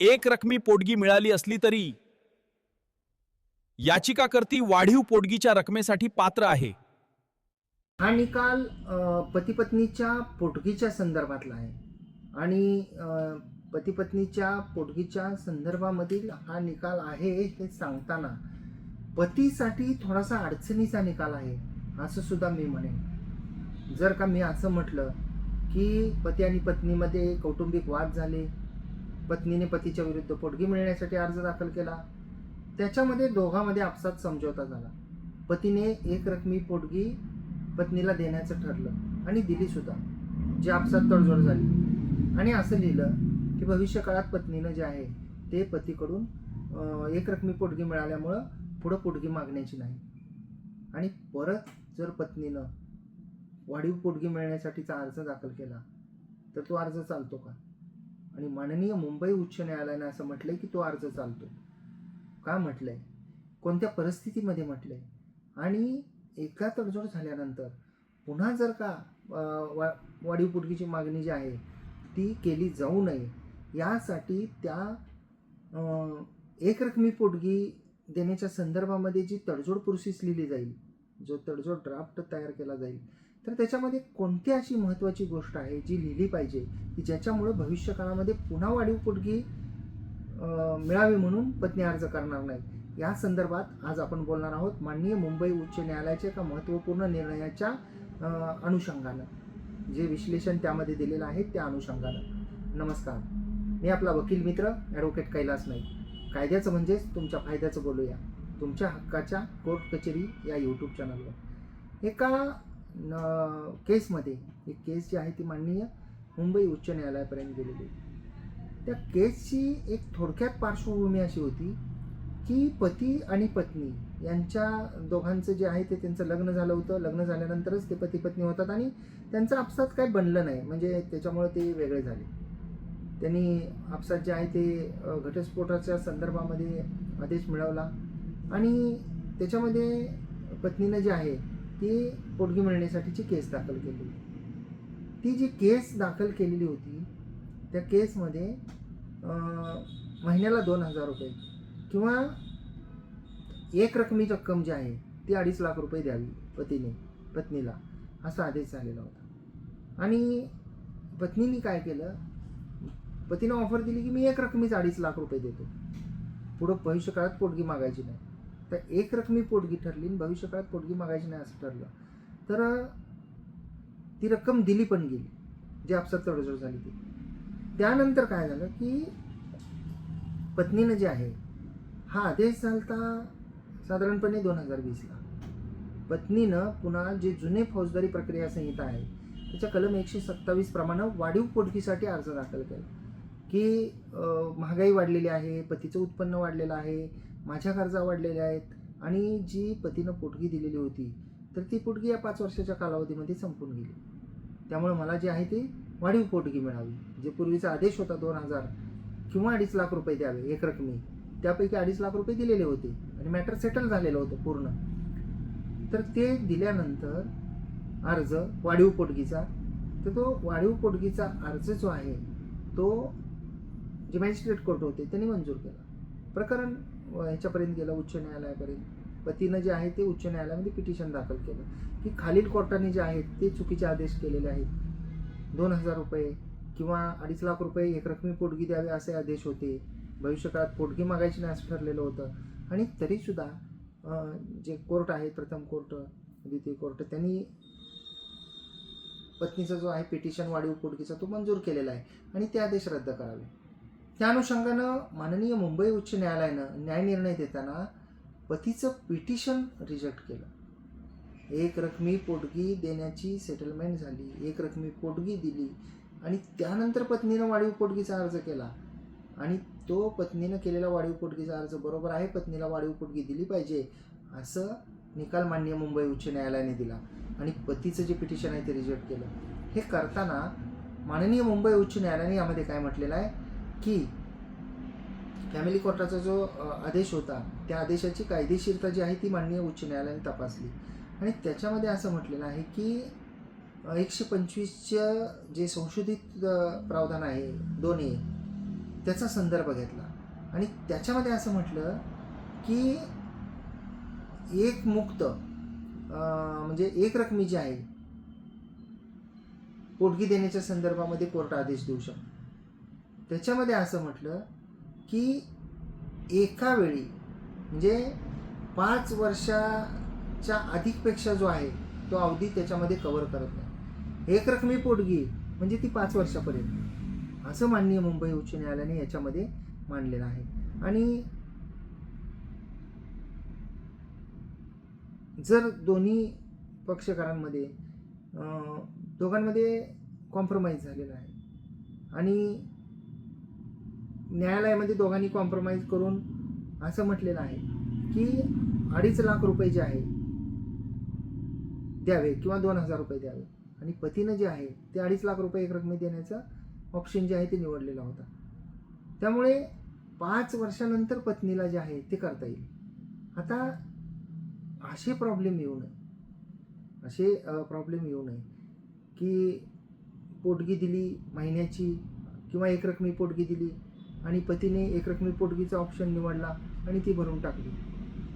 एक रकमी पोटगी मिळाली असली तरी याचिकाकर्ती वाढीव पोटगीच्या रकमेसाठी पात्र आहे. हा निकाल पती पत्नीच्या पोटगीच्या संदर्भातला आहे. आणि पती पत्नीच्या पोटगीच्या संदर्भामधील हा निकाल आहे हे सांगताना पतीसाठी थोडासा अडचणीचा निकाल आहे असं सुद्धा मी म्हणेन. जर का मी असं म्हटलं की पती आणि पत्नीमध्ये कौटुंबिक वाद झाले पत्नीने पतीच्या विरुद्ध पोटगी मिळण्यासाठी अर्ज दाखल केला. त्याच्यामध्ये दोघांमध्ये आपसात समझोता झाला. पतीने एक रकमी पोटगी पत्नीला देण्याचं ठरलं आणि दिली सुद्धा जी आपसात तडजोड झाली. आणि असं लिहिलं की भविष्य काळात पत्नीनं जे आहे ते पतीकडून एक रकमी पोटगी मिळाल्यामुळं पुढं पोटगी मागण्याची नाही. आणि परत जर पत्नीनं वाढीव पोटगी मिळण्यासाठीचा अर्ज दाखल केला तर तो अर्ज चालतो का? आणि माननीय मुंबई उच्च न्यायालयानं असं म्हटलंय की तो अर्ज चालतो. का म्हटलंय? कोणत्या परिस्थितीमध्ये म्हटलंय? आणि एका तडजोड झाल्यानंतर पुन्हा जर का वा वाढीव पुटकीची मागणी जी आहे ती केली जाऊ नये यासाठी त्या एकरकमी पोटगी देण्याच्या संदर्भामध्ये जी तडजोड प्रोसेस लिहिली जाईल जो तडजोड ड्राफ्ट तयार केला जाईल तर त्याच्यामध्ये कोणती अशी महत्त्वाची गोष्ट आहे जी लिहिली पाहिजे की ज्याच्यामुळं भविष्य काळामध्ये पुन्हा वाढीव पोटगी मिळावी म्हणून पत्नी अर्ज करणार नाही या संदर्भात आज आपण बोलणार आहोत माननीय मुंबई उच्च न्यायालयाच्या एका महत्त्वपूर्ण निर्णयाच्या अनुषंगानं. जे विश्लेषण त्यामध्ये दिलेलं आहे त्या अनुषंगानं. नमस्कार. मी आपला वकील मित्र ॲडव्होकेट कैलास नाईक. कायद्याचं म्हणजेच तुमच्या फायद्याचं बोलूया. तुमच्या हक्काच्या कोर्ट कचेरी या यूट्यूब चॅनलवर एका न- केसमध्ये. एक केस जी आहे ती माननीय मुंबई उच्च न्यायालयापर्यंत गेलेली. त्या केसची एक थोडक्यात पार्श्वभूमी अशी होती की पती आणि पत्नी यांच्या दोघांचं जे आहे ते त्यांचं लग्न झालं होतं. लग्न झाल्यानंतरच ते पती पत्नी होतात आणि त्यांचं आपसात काही बनलं नाही. म्हणजे त्याच्यामुळे ते वेगळे झाले. त्यांनी आपसात जे आहे ते घटस्फोटाच्या संदर्भामध्ये आदेश मिळवला आणि त्याच्यामध्ये पत्नीनं जे आहे ती पोटगी मिळण्यासाठीची केस दाखल केली. ती जी केस दाखल केलेली होती त्या केसमध्ये महिन्याला दोन हजार रुपये किंवा एक रकमी रक्कम जी आहे ती अडीच लाख रुपये द्यावी पतीने पत्नीला. असा आदेश झालेला होता. आणि पत्नीने काय केलं? पतीनं ऑफर दिली की मी एक रकमीच अडीच लाख रुपये देतो. पुढं भविष्यकाळात पोटगी मागायची नाही. तर एक रकमी पोटगी ठरली भविष्यकाळात पोटगी मागायची नाही असं ठरलं. तर ती रक्कम दिली पण गेली जी आपसात तडजोड झाली ती. त्यानंतर काय झालं की पत्नीनं जे आहे हा आदेश झालता साधारणपणे दोन हजार वीसला. पत्नीनं पुन्हा जे जुने फौजदारी प्रक्रिया संहिता आहे त्याच्या कलम एकशे सत्तावीस प्रमाणे वाढीव पोटगीसाठी अर्ज दाखल केला. की महागाई वाढलेली आहे पतीचं उत्पन्न वाढलेलं आहे माझ्या गरजा वाढलेल्या आहेत. आणि जी पतीनं पोटगी दिलेली होती तर ती पोटगी या पाच वर्षाच्या कालावधीमध्ये संपून गेली. त्यामुळे मला जे आहे ते वाढीव पोटगी मिळावी जे पूर्वीचा आदेश होता दोन हजार किंवा अडीच लाख रुपये द्यावे एक रकमी. त्यापैकी अडीच लाख रुपये दिलेले होते आणि मॅटर सेटल झालेलं होतं पूर्ण. तर ते दिल्यानंतर अर्ज वाढीव पोटगीचा तर तो वाढीव पोटगीचा अर्ज जो आहे तो जे मॅजिस्ट्रेट कोर्ट होते त्यांनी मंजूर केला. प्रकरण ह्याच्यापर्यंत गेलं उच्च न्यायालयापर्यंत. पतीनं जे आहे ते उच्च न्यायालयामध्ये पिटिशन दाखल केलं. की खालील कोर्टाने जे आहेत ते चुकीचे आदेश केलेले आहेत. दोन हजार रुपये किंवा अडीच लाख रुपये एक रकमी पोटगी द्यावे असे आदेश होते. भविष्यकाळात पोटगी मागायची नाही असं ठरलेलं होतं. आणि तरीसुद्धा जे कोर्ट आहे प्रथम कोर्ट द्वितीय कोर्ट त्यांनी पत्नीचा जो आहे पिटिशन वाढीव पोटगीचा तो मंजूर केलेला आहे. आणि ते आदेश रद्द करावे. त्या अनुषंगानं माननीय मुंबई उच्च न्यायालयानं न्यायनिर्णय देताना पतीचं पिटिशन रिजेक्ट केलं. एक रकमी पोटगी देण्याची सेटलमेंट झाली एक रकमी पोटगी दिली आणि त्यानंतर पत्नीनं वाढीव पोटगीचा अर्ज केला. आणि तो पत्नीनं केलेला वाढीव पोटगीचा अर्ज बरोबर आहे पत्नीला वाढीव पोटगी दिली पाहिजे असं निकाल मान्य मुंबई उच्च न्यायालयाने दिला. आणि पतीचं जे पिटिशन आहे ते रिजेक्ट केलं. हे करताना माननीय मुंबई उच्च न्यायालयाने यामध्ये काय म्हटलेलं आहे? की फॅमिली कोर्टाचा जो आदेश होता त्या आदेशाची कायदेशीरता जी आहे ती माननीय उच्च न्यायालयाने तपासली. आणि त्याच्यामध्ये असं म्हटलेलं आहे की एकशे पंचवीसचं जे संशोधित प्रावधान आहे दोन ए त्याचा संदर्भ घेतला. आणि त्याच्यामध्ये असं म्हटलं की एक मुक्त म्हणजे एक रकमी जी आहे पोटगी देण्याच्या संदर्भामध्ये कोर्ट आदेश देऊ शकतो. त्याच्यामध्ये असं म्हटलं की एका वेळी म्हणजे पाच वर्षाच्या अधिकपेक्षा जो आहे तो अवधी त्याच्यामध्ये कवर करत नाही. एक रकमी पोटगी म्हणजे ती पाच वर्षापर्यंत. असं माननीय मुंबई उच्च न्यायालयाने याच्यामध्ये मांडलेलं आहे. आणि जर दोन्ही पक्षकारांमध्ये दोघांमध्ये कॉम्प्रोमाइज झालेला आहे आणि न्यायालयामध्ये दोघांनी कॉम्प्रोमाइज करून असं म्हटलेलं आहे की अडीच लाख रुपये जे आहे द्यावे किंवा दोन हजार रुपये द्यावे. आणि पतीनं जे आहे ते अडीच लाख रुपये एक रकमे देण्याचं ऑप्शन जे आहे ते निवडलेला होता. त्यामुळे पाच वर्षानंतर पत्नीला जे आहे ते करता येईल. आता असे प्रॉब्लेम येऊ नये. असे प्रॉब्लेम येऊ नये की पोटगी दिली महिन्याची किंवा एक रकमी पोटगी दिली आणि पतीने एक रकमी पोटगीचा ऑप्शन निवडला आणि ती भरून टाकली.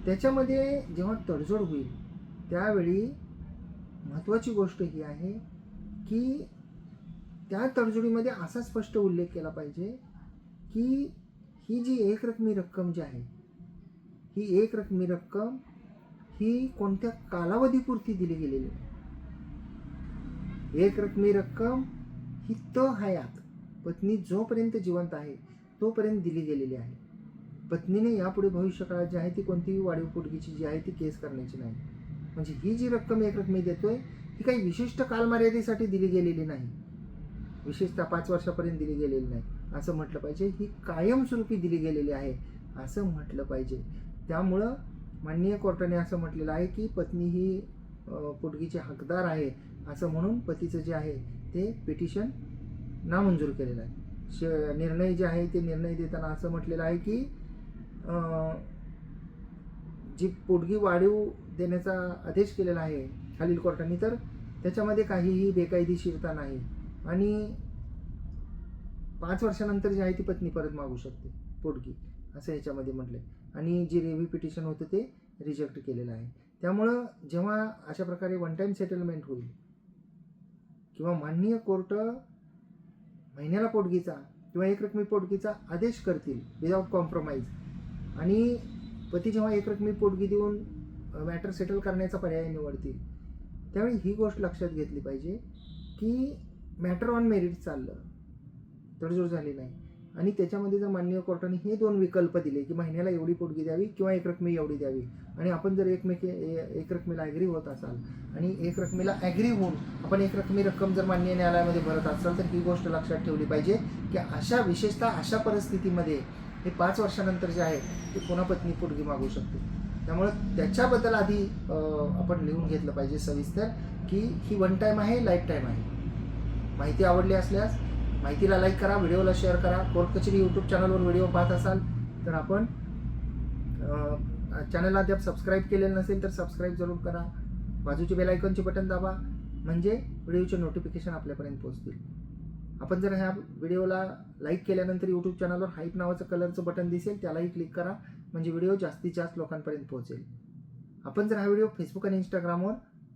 त्याच्यामध्ये जेव्हा तडजोड होईल त्यावेळी महत्त्वाची गोष्ट ही आहे की त्या तडजोडीमध्ये असा स्पष्ट उल्लेख केला पाहिजे की ही जी एक रकमी रक्कम जी आहे ही एक रकमी रक्कम ही कोणत्या कालावधीपुरती दिली गेलेली आहे? एक रकमी रक्कम ही त हयात पत्नी जोपर्यंत जिवंत आहे तोपर्यंत दिली गेलेली आहे. पत्नीने यापुढे भविष्यकाळात जी आहे ती कोणतीही वाढीव पोटगीची जी आहे ती केस करण्याची नाही. म्हणजे ही जी रक्कम एक रकमी देतोय ही काही विशिष्ट कालमर्यादेसाठी दिली गेलेली नाही. विशेषतः पाच वर्षापर्यंत दिली गेलेली नाही. असं म्हटलं पाहिजे ही कायमस्वरूपी दिली गेलेली आहे असं म्हटलं पाहिजे. त्यामुळं माननीय कोर्टाने असं म्हटलेलं आहे की पत्नी ही अ, पोटगीची हकदार आहे असं म्हणून पतीचं जे आहे ते पिटिशन नामंजूर केलेलं आहे. निर्णय जे आहे ते निर्णय देताना असं म्हटलेलं आहे की जी पोटगी वाढीव देण्याचा आदेश केलेला आहे खालील कोर्टाने तर त्याच्यामध्ये काहीही बेकायदेशीरता नाही. आणि पाच वर्षानंतर जी आहे ती पत्नी परत मागू शकते पोटगी असं याच्यामध्ये म्हटलंय. आणि जे रेव्ही पिटिशन होतं ते रिजेक्ट केलेलं आहे. त्यामुळं जेव्हा अशा प्रकारे वन टाईम सेटलमेंट होईल किंवा माननीय कोर्ट महिन्याला पोटगीचा किंवा एक रकमी पोटगीचा आदेश करतील विदाउट कॉम्प्रोमाइज आणि पती जेव्हा एक रकमी पोटगी देऊन मॅटर सेटल करण्याचा पर्याय निवडतील त्यावेळी ही गोष्ट लक्षात घेतली पाहिजे की मॅटर ऑन मेरिट चाललं. तडजोड झाली नाही. आणि त्याच्यामध्ये जर माननीय कोर्टाने हे दोन विकल्प दिले की महिन्याला एवढी पोटगी द्यावी किंवा एक रकमी एवढी द्यावी. आणि आपण जर एकमेके ए- एक रकमेला ॲग्री होत असाल आणि एक रकमेला ॲग्री होऊन आपण एक रकमी रक्कम जर माननीय न्यायालयामध्ये भरत असाल तर ही गोष्ट लक्षात ठेवली पाहिजे की अशा विशेषतः अशा परिस्थितीमध्ये हे पाच वर्षानंतर जे आहे ते पुन्हा पत्नी पोटगी मागू शकते. त्यामुळं त्याच्याबद्दल आधी आपण लिहून घेतलं पाहिजे सविस्तर की ही वन टाईम आहे लाईफ टाईम आहे. माहिती आवडली असल्यास माहितीला लाईक करा व्हिडिओला शेअर करा. कोर्ट कचेरी यूट्यूब चॅनलवर व्हिडिओ पाहत असाल तर आपण चॅनलला अद्याप सबस्क्राईब केलेलं नसेल तर सबस्क्राईब जरूर करा. बाजूचे बेलायकॉनचे बटन दाबा. म्हणजे व्हिडिओचे नोटिफिकेशन आपल्यापर्यंत पोहोचतील. आपण जर ह्या व्हिडिओला लाईक केल्यानंतर यूट्यूब चॅनलवर हाईप नावाचं कलरचं बटन दिसेल त्यालाही क्लिक करा. म्हणजे व्हिडिओ जास्तीत जास्त लोकांपर्यंत पोहोचेल. आपण जर हा व्हिडिओ फेसबुक आणि इंस्टाग्रामवर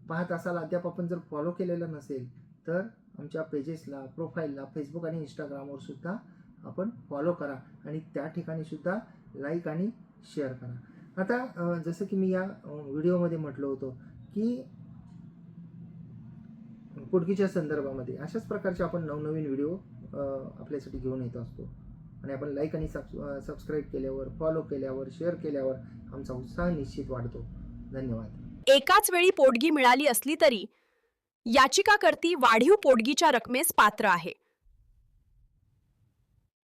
पाहत असाल अद्याप आपण जर फॉलो केलेलं नसेल तर आमच्या पेजेसला प्रोफाईलला फेसबुक आणि इंस्टाग्रामवर सुद्धा आपण फॉलो करा आणि त्या ठिकाणी सुद्धा लाईक आणि शेअर करा. आता जसं की मी या व्हिडिओमध्ये म्हटलं होतं की कुडकीच्या संदर्भामध्ये अशाच प्रकारचे आपण नवनवीन व्हिडिओ आपल्यासाठी घेऊन येत असतो. आणि आपण लाईक आणि सब सबस्क्राईब केल्यावर फॉलो केल्यावर शेअर केल्यावर आमचा उत्साह निश्चित वाढतो. धन्यवाद. एकाच वेळी पोटगी मिळाली असली तरी याचिकाकर्ती वाढीव पोटगीच्या रकमेस पात्र आहे.